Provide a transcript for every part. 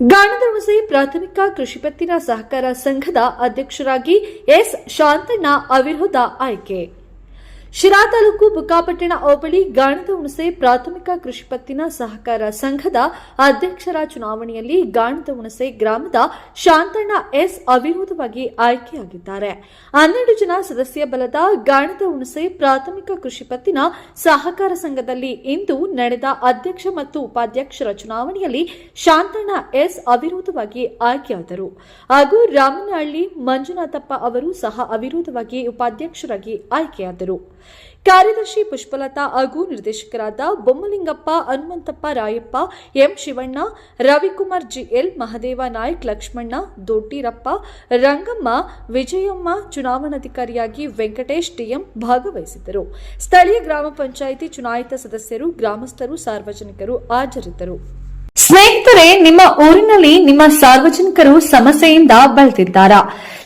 ಗಾಣದಹುಣಸೆ ಪ್ರಾಥಮಿಕ ಕೃಷಿ ಪತ್ತಿನ ಸಹಕಾರ ಸಂಘದ ಅಧ್ಯಕ್ಷರಾಗಿ ಎಸ್ ಶಾಂತಣ್ಣ ಅವಿರೋಧ ಆಯ್ಕೆ ಶಿರಾ ತಾಲೂಕು ಬುಕ್ಕಾಪಟ್ಟಣ ಹೋಬಳಿ ಗಾಣದ ಹುಣಸೆ ಪ್ರಾಥಮಿಕ ಕೃಷಿ ಪತ್ತಿನ ಸಹಕಾರ ಸಂಘದ ಅಧ್ಯಕ್ಷರ ಚುನಾವಣೆಯಲ್ಲಿ ಗಾಣದ ಹುಣಸೆ ಗ್ರಾಮದ ಶಾಂತಣ್ಣ ಎಸ್ ಅವಿರೋಧವಾಗಿ ಆಯ್ಕೆಯಾಗಿದ್ದಾರೆ. ಹನ್ನೆರಡು ಜನ ಸದಸ್ಯ ಬಲದ ಗಾಣದ ಹುಣಸೆ ಪ್ರಾಥಮಿಕ ಕೃಷಿ ಪತ್ತಿನ ಸಹಕಾರ ಸಂಘದಲ್ಲಿ ಇಂದು ನಡೆದ ಅಧ್ಯಕ್ಷ ಮತ್ತು ಉಪಾಧ್ಯಕ್ಷರ ಚುನಾವಣೆಯಲ್ಲಿ ಶಾಂತಣ್ಣ ಎಸ್ ಅವಿರೋಧವಾಗಿ ಆಯ್ಕೆಯಾದರು. ಹಾಗೂ ರಾಮನಹಳ್ಳಿ ಮಂಜುನಾಥಪ್ಪ ಅವರು ಸಹ ಅವಿರೋಧವಾಗಿ ಉಪಾಧ್ಯಕ್ಷರಾಗಿ ಆಯ್ಕೆಯಾದರು. ಕಾರ್ಯದರ್ಶಿ ಪುಷ್ಪಲತಾ ಹಾಗೂ ನಿರ್ದೇಶಕರಾದ ಬೊಮ್ಮಲಿಂಗಪ್ಪ, ಹನುಮಂತಪ್ಪ ರಾಯಪ್ಪ, ಎಂ ಶಿವಣ್ಣ, ರವಿಕುಮಾರ್ ಜಿಎಲ್ ಮಹದೇವ ನಾಯ್ಕ್, ಲಕ್ಷ್ಮಣ್ಣ, ದೊಡ್ಡೀರಪ್ಪ, ರಂಗಮ್ಮ, ವಿಜಯಮ್ಮ, ಚುನಾವಣಾಧಿಕಾರಿಯಾಗಿ ವೆಂಕಟೇಶ್ ಟಿಎಂ ಭಾಗವಹಿಸಿದ್ದರು. ಸ್ಥಳೀಯ ಗ್ರಾಮ ಪಂಚಾಯಿತಿ ಚುನಾಯಿತ ಸದಸ್ಯರು, ಗ್ರಾಮಸ್ಥರು, ಸಾರ್ವಜನಿಕರು ಹಾಜರಿದ್ದರು. ಸ್ನೇಹಿತರೆ, ನಿಮ್ಮ ಊರಿನಲ್ಲಿ ನಿಮ್ಮ ಸಾರ್ವಜನಿಕರು ಸಮಸ್ಯೆಯಿಂದ ಬಳಲ್ತಿದ್ದಾರಾ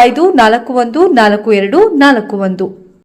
ಐದು ನಾಲ್ಕು ಒಂದು ನಾಲ್ಕು ಎರಡು ನಾಲ್ಕು ಒಂದು.